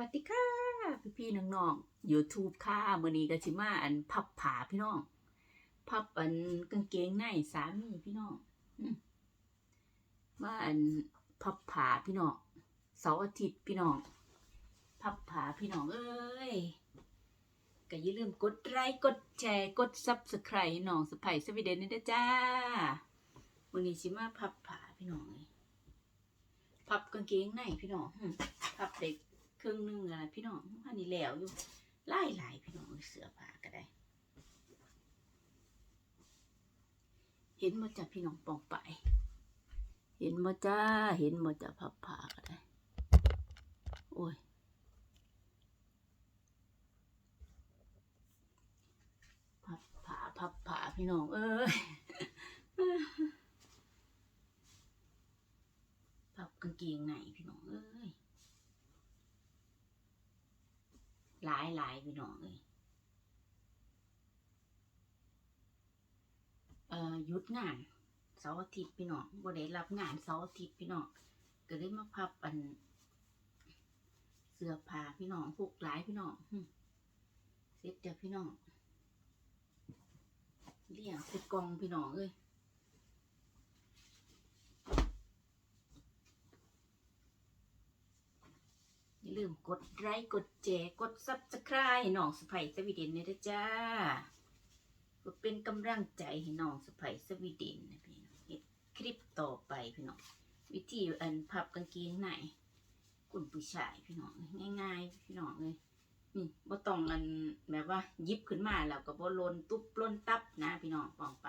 วัสดีค่ะพี่พี่น้องๆ YouTube ค่ะมื้อนี้ก็สิมาอันพับผาพี่น้อง พับอันกางเกงในสามีพี่น้องมาอันพับผาพี่น้องเสาร์อาทิตย์พี่น้อง พับผาพี่น้องเอ้ยก็อย่าลืมกดไลค์กดแชร์กด Subscribe น้องสไปสวีเดนนี่นะจ้ามื้อนี้สิมาพับผาพี่น้องเอ้ยพับกางเกงในพี่น้องพับเด็ก ครึ่งหนึ่งอะพี่น้องอันนี้แล้วอยู่ไล่หลายพี่น้องเสือผ้าก็ได้ เห็นมาจากพี่น้องปองไป เห็นมาจ้าเห็นมาจากพับผ้าก็ได้ โอ้ยพับผ้าพับผ้าพี่น้องเอ้ยพับกางเกงในพี่น้องเอ้ย หลายหลายพี่น้องเลยเอ่อหยุดงานเสาร์อาทิตย์พี่น้องบ่ได้รับงานเสาร์อาทิตย์พี่น้องก็เลยมาพับอัน เสื้อผ้าพี่น้องพวกหลายพี่น้องเสร็จเดี๋ยวพี่น้องเรียงใส่กองพี่น้องเอ้ย อย่า ลืมกดไลค์กดแชร์กดซับสไครต์หน้องสไปสวีเดนเนี่ยนะจ้าเพื่อเป็นกำลังใจให้น้องสไปสวีเดนนะพี่น้องคลิปต่อไปพี่น้องวิธีอันพับกางเกงในคุณผู้ชายพี่น้องง่าย ๆ พี่น้องเลยนี่บ่ต้องอันแบบว่ายิบขึ้นมาแล้วก็บ่ลนตุ๊บลนตับนะ พี่น้องปองไป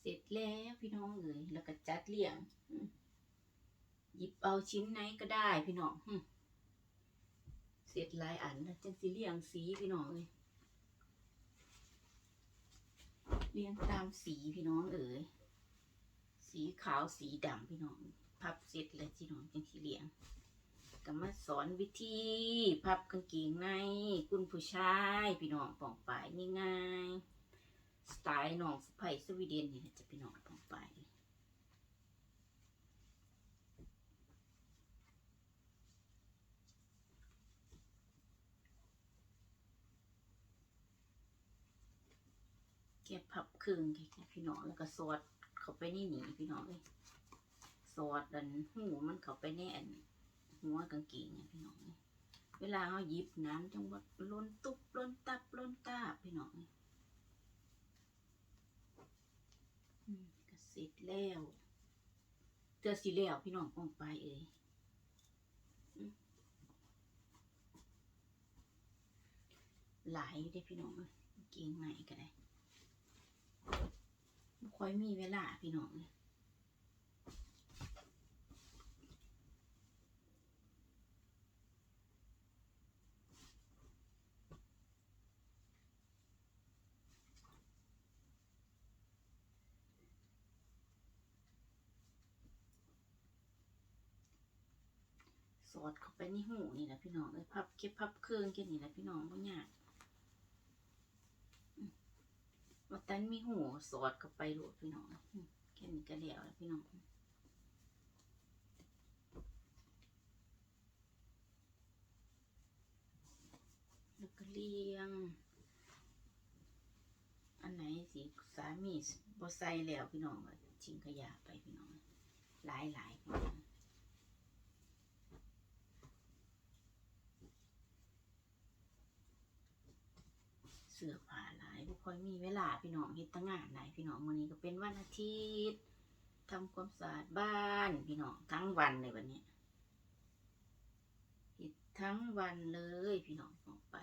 เสร็จแล้วพี่น้องเอ๋ยแล้วก็จัดเรียง ยิบเอาชิ้นไหนก็ได้พี่น้องเสร็จลายอันแล้วจังสิเรียงสีพี่น้องเลยเรียงตามสีพี่น้องเอ๋ยสีขาวสีดำพี่น้อง พับเสร็จแล้วพี่น้องจังสิเรียงก็มาสอนวิธีพับกางเกงในคุณผู้ชายพี่น้องปองปายง่ายๆสไตล์น้องสไปสวีเดนนี่จะพี่น้องปองปาย เก็บพับครึ่งแค่พี่น้องแล้วก็สอดเข้าไปในหนีพี่น้องเลยสอดดันหูมันเข้าไปในอันหัวกางเกงเนี่ยพี่น้องเลยเวลาเขาหยิบน้ำจังหวัดล้นตุบล้นตับล้นตาพี่น้องเลยก็เสร็จแล้วเจอสีแล้วพี่น้องออกไปเอ้ยหลายอยู่เด้พี่น้องเอ้ยกางเกงไหนก็ได้ บ่ค่อยมีเวลาพี่น้องสอดเข้าไปในหูนี่แหละพี่น้องเลยพับเก็บพับเครื่องแค่นี้แหละพี่น้องบ่ยาก ว่าตันมีหูสอดเข้าไปโหลดพี่น้องแค่นี้ก็แล้วแล้วพี่น้องแล้วก็เลียง อันไหนสีสามีบ่ใส่แล้วพี่น้องก็ทิ้งขยะไปพี่น้อง หลายหลายเสื้อผ้าหลา ค่อยมีเวลาพี่น้องเฮ็ดตั้งงานหลายพี่น้องวันนี้ก็เป็นวันอาทิตย์ทำความสะอาดบ้านพี่น้องทั้งวันเลยวันนี้เฮ็ดทั้งวันเลยพี่น้องออกไป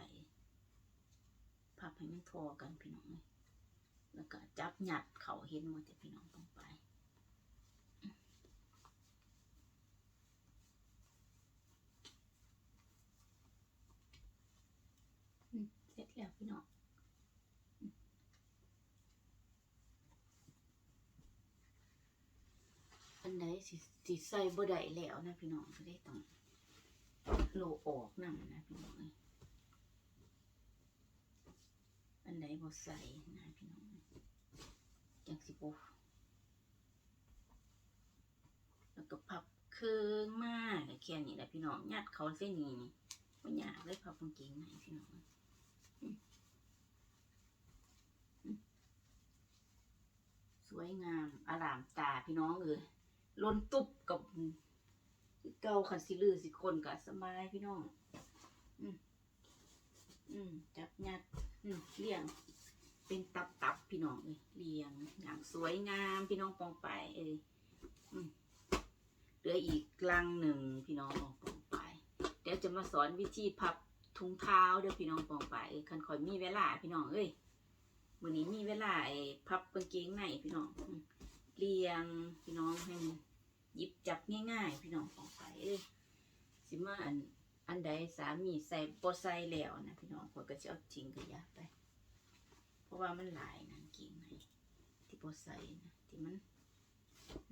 พับให้มันทอกันพี่น้องเลยแล้วก็จับหยัดเขาเห็นหมดแต่พี่น้องต้องไปอืมเสร็จแล้วพี่น้องอืมอันไหน สิสิใส่บ่ได้แล้วนะพี่น้องก็ได้ต้องโลออกนำนะพี่น้องเอ้ยอันไหนบ่ใส่นะพี่น้องจังสิบ่แล้วก็พับเครื่องมากแค่นี้แหละพี่น้องยัดเขาเส้นนี้นี่มันยากเลยพับกางเกงในพี่น้องสวยงามอารามตาพี่น้องเอย ล้นตุบกับเก่าขันสิลือสิคนกับสบายพี่น้อง อืมอืมจับยัดอืมเลี้ยง เป็นตับตับพี่น้องเอ้ยเรียงอย่างสวยงามพี่น้องปองไป เอ้ยอืมเหลืออีกลังหนึ่งพี่น้องปองไป เดี๋ยวจะมาสอนวิธีพับถุงเท้าเดี๋ยวพี่น้องปองไปเอ้ยคันคอยมีเวลาพี่น้องเอ้ยวันนี้มีเวลาไอ้พับกางเกงในพี่น้องเรียงพี่น้องให้มัน หยิบจับง่ายๆ พี่น้องปองไปเอ้ยสิมาอันอันใดสามีใส่บ่ใส่แล้วนะพี่น้องข้อยก็จะเอาทิ้งขยะไป เพราะว่ามันหลายนะกางเกงในที่พอใส่นะที่มัน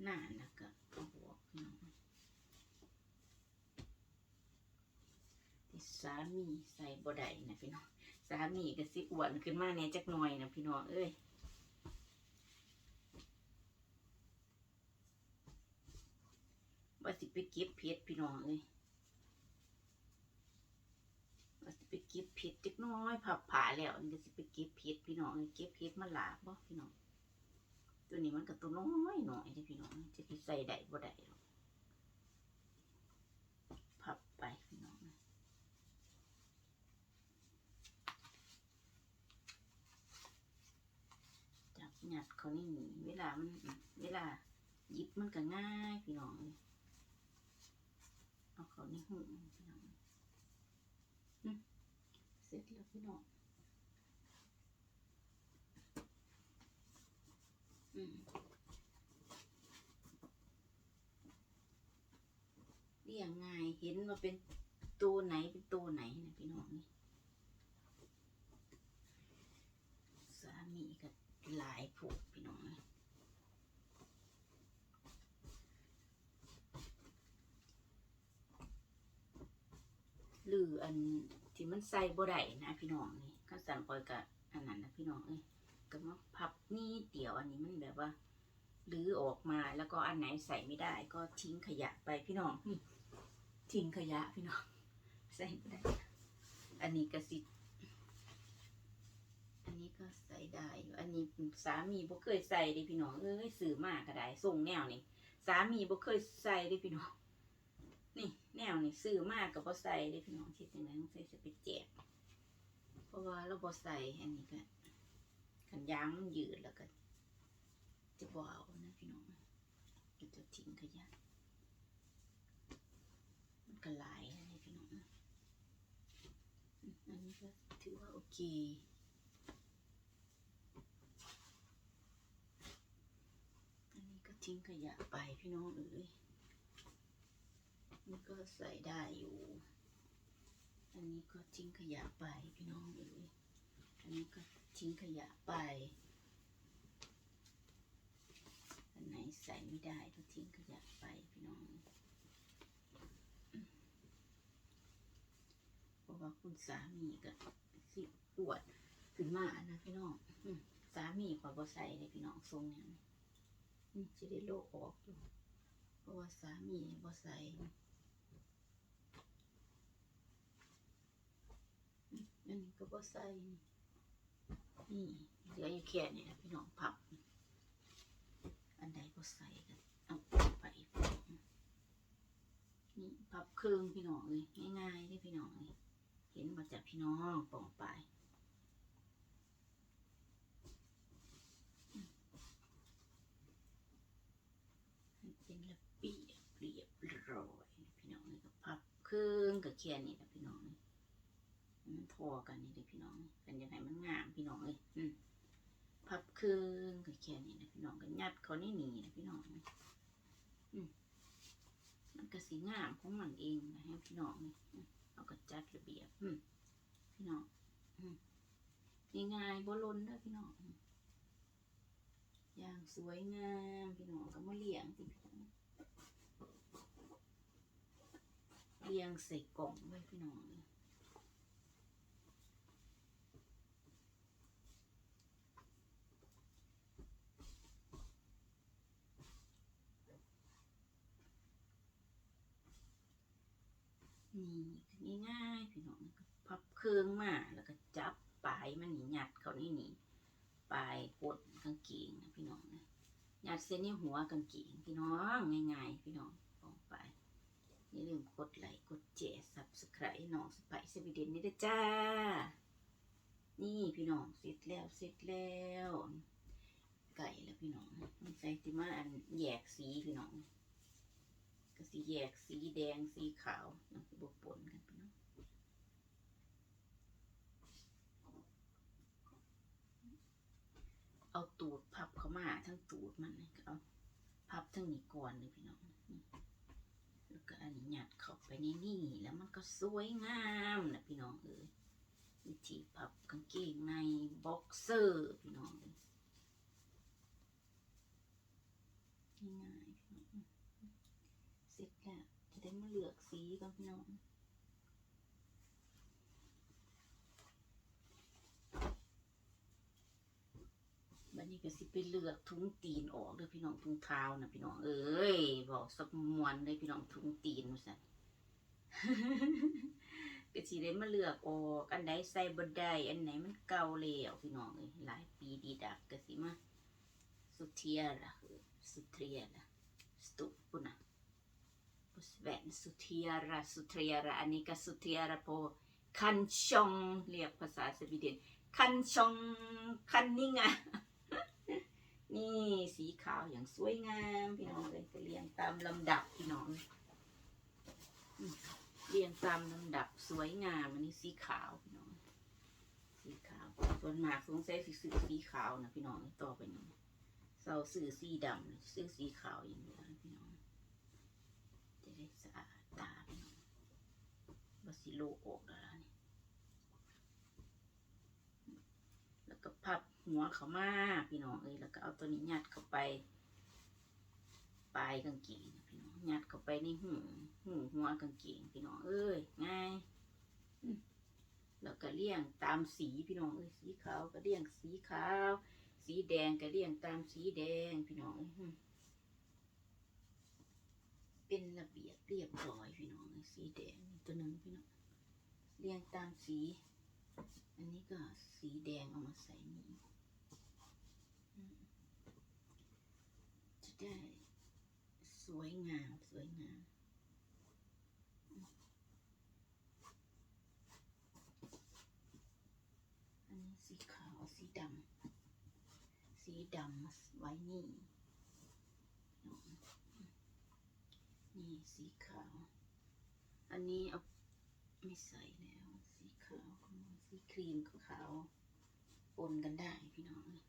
หนานะก็เอาบวกพี่น้องที่สามีใส่บ่ได้นะพี่น้องสามีก็สิอ้วนขึ้นมาแหน่จักหน่อยนะพี่น้องเอ้ยว่าสิ ไปเก็บเพชรพี่น้องเอ้ยว่าสิไปเก็บเพชรจักน้อยผับผาแล้วนี่ก็สิไปเก็บเพชรพี่น้องเอ้ยเก็บเพชรมาหลาบบ่พี่น้อง ตัวนี้มันก็ตัวน้อยหน่อยเด้อพี่น้องจะสิใส่ได้บ่ได้หรอกพับไปพี่น้องจับหยัดเขานี่เวลามันเวลาหยิบมันก็ง่ายพี่น้องเลย เขาในหูพี่น้องเสร็จแล้วพี่น้องอืมเรียงง่ายเห็นว่าเป็นตัวไหนเป็นตัวไหนนะพี่น้องนี่สามีก็หลายผูกพี่น้องนี่หรื ออันที่มันใส่บ่ได้นะพี่น้องนี่ข้าสั่นคอยกับอันนั้นนะพี่น้องเอ้ยก็มาพับนี่เดี๋ยวอันนี้มันแบบว่าลื้อออกมาแล้วก็อันไหนใส่ไม่ได้ ก็ทิ้งขยะไปพี่น้องนี่ทิ้งขยะพี่น้องใส่ไม่ได้ อันนี้ก็สิอันนี้ก็ใส่ได้อยู่อันนี้สามีบ่เคยใส่เดิพี่น้องเอ้ยซื้อมากก็ได้ส่งแนวนี่สามีบ่เคยใส่เดิพี่น้อง แนวนี่ซื้อมาก็บ่ใส่เดิพี่น้องที่จังได๋ใส่จะไปแจกเพราะว่าเราบ่ใส่อันนี้ก็ขันยางมันยืดแล้วก็จะบ่เอานะพี่น้องก็จะทิ้งขยะมันก็หลายนะเนี่ยพี่น้องอันนี้ก็ถือว่าโอเคอันนี้ก็ทิ้งขยะไปพี่น้องเอ้ย นี่ก็ใส่ได้อยู่ อันนี้ก็ทิ้งขยะไปพี่น้องเอ้ยอันนี้ก็ทิ้งขยะไป อันไหนใส่ไม่ได้ก็ทิ้งขยะไปพี่น้องเพราะว่าคุณสามีก็สิปวดขึ้นมานะพี่น้องสามีขอบ่ใส่เลยพี่น้องทรงอย่างนี้อืมจะได้โลกออกอยู่เพราะว่าสามีบ่ใส่ อันนี้ก็บ่ใส่นี่เหลืออยู่แค่นี้นะพี่น้องพับ อันใดบ่ใส่ก็เอาไปนี่พับครื่งพี่น้องเลยง่ายๆเด้พี่น้องเลยเห็นมาจากพี่น้องปองไปเป็นระเบียบเรียบร้อยพี่น้องนี่ก็พับครื่งกับแค่นี่ อกันนี่เลยพี่น้องกันยังไงมันงามพี่น้องเลยอืมพับครื่งกับแค่นี้นะพี่น้องก็ยัดเขานี่หนีนะพี่น้องอืมมันก็สีงามของมันเองนะให้พี่น้องนี่อืมเอาก็จัดระเบียบอืมพี่น้องอืมง่ายๆบ่ล้นด้อพี่น้องอย่างสวยงามพี่น้องก็มาเลี้ยงสิพี่น้องเลี้ยงใส่กล่องไว้พี่น้องนี่ง่ายๆพี่น้องก็พับเครื่องมาแล้วก็จับปลายมันนี่หยัดเขานี่นี่ปลายกดกางเกงนะพี่น้องนะหยัดเส้นนี่หัวกางเกงพี่น้องง่ายๆพี่น้องลองไปอย่าลืมกดไลค์กดแชร์ซับสไครต์น้องสไปซ์สวีเดนนี่นะจ้า นี่พี่น้องเสร็จแล้วเสร็จแล้วไก่แล้วพี่น้องมันใส่ติมาอันแยกสีพี่น้องก็สีแยกสีแดงสีขาวนะบวกปนกันพี่น้อง เอาตูดพับเข้ามาทั้งตูดมันเลยก็เอาพับทั้งนี้ก่อนเลยพี่น้องแล้วก็อันนี้หยัดเข้าไปในนี่แล้วมันก็สวยงามนะพี่น้องเอ้ยวิธีพับกางเกงในบ็อกเซอร์พี่น้องเอ้ยง่ายๆเสร็จแล้วจะได้มาเลือกสีกันพี่น้องบั นี้ก็สิไปเลือกทุงตีนออกเด้อพี่น้องทุงเท้านะพี่น้องเอ้ยบอกสักมวนเลยพี่น้องทุงตีนมาสั่นก็สิได้มาเลือกออกอันไหนใส่บ่ได้อันไหนมันเก่าแล้วพี่น้องเอ้ยหลายปีดีดักก็สิมาสุเทียละสุเทียละสตุปุ่นนะ Sven Sutiara Sutiara อันนี้ก็ Sutiara โปคันชองเรียกภาษาสวีเดนคันชองคันนิ่งอะ นี่สีขาวอย่างสวยงามพี่น้องเลยก็เรียงตามลำดับพี่น้องเรียงตามลำดับสวยงามอันนี้สีขาวพี่น้องสีขาวส่วนมากสงสัยสิซื้อสีขาวนะพี่น้องต่อไปนี้เศร้าซื้อสีดำซื้อสีขาวอย่างเดียวพี่น้องจะได้สะอาดตาพี่น้องบาสิโลออกแล้วล่ะนี่แล้วก็พับ หัวเขามาพี่น้องเอ้ยแล้วก็เอาตัวนี้ยัดเข้าไปปลายกางเกงพี่น้องยัดเข้าไปในหูหูหัวกางเกงพี่น้องเอ้ยง่ายแล้วก็เลี่ยงตามสีพี่น้องเอ้ยสีขาวก็เลี่ยงสีขาว สีแดงก็เลี่ยงตามสีแดงพี่น้องเป็นระเบียบเรียบร้อยพี่น้องสีแดงตัวหนึ่งพี่น้องเรียงตามสี อันนี้ก็สีแดงเอามาใส่นี่อืมจะ ได้ สวยงาม สวยงามอันนี้สีขาว สีดำ สีดำไว้นี่ นี่สีขาว อันนี้เอาไม่ใส่แล้ว สีขาว สีครีมขาวปนกันได้พี่น้อง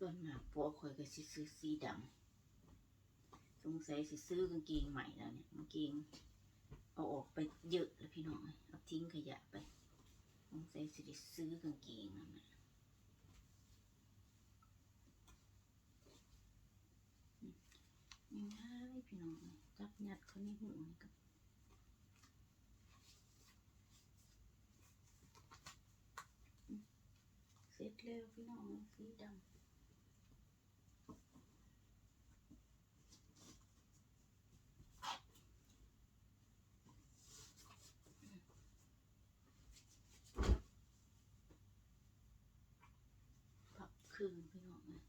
ส่วนมากพวกคอยก็สิซื้อสีดำสงสัยสิซื้อกางเกงใหม่แล้วเนี่ยกางเกงเอาออกไปเยอะแล้วพี่น้องเอาทิ้งขยะไปสงสัยสิได้ซื้อกางเกงนั่นแหละง่ายพี่น้องจับยัดเขาในหูนี่กับเสร็จแล้วพี่น้องสีดำพับคืนพี่น้องนะ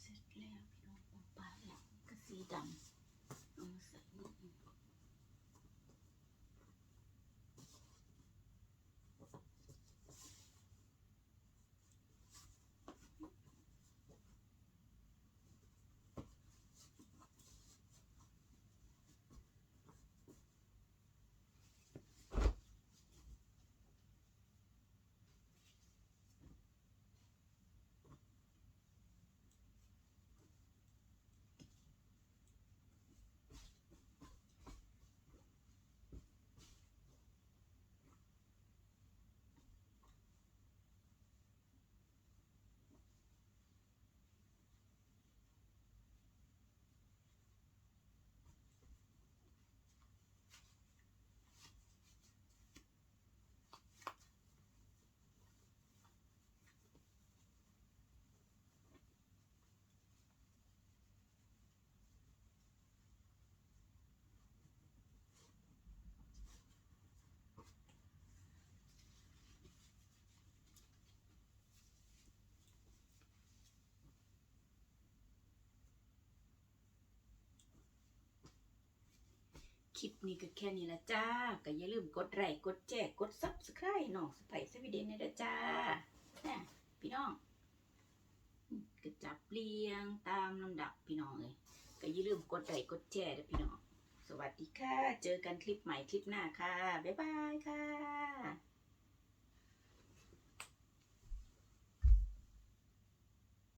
เสร็จแล้วพี่น้องออกไปแล้ว ก็ คลิปนี้ก็แค่นี้ละจ้า ก็อย่าลืมกดไลค์กดแชร์กดซับสไครต์น้องสไปซ์สวีเดนเนี่ยนะจ้านะพี่น้องก็จับเรียงตามลำดับพี่น้องเลยก็อย่าลืมกดไลค์กดแชร์ด้วยพี่น้อง สวัสดีค่ะ เจอกันคลิปใหม่คลิปหน้าค่ะ บ๊ายบายค่ะ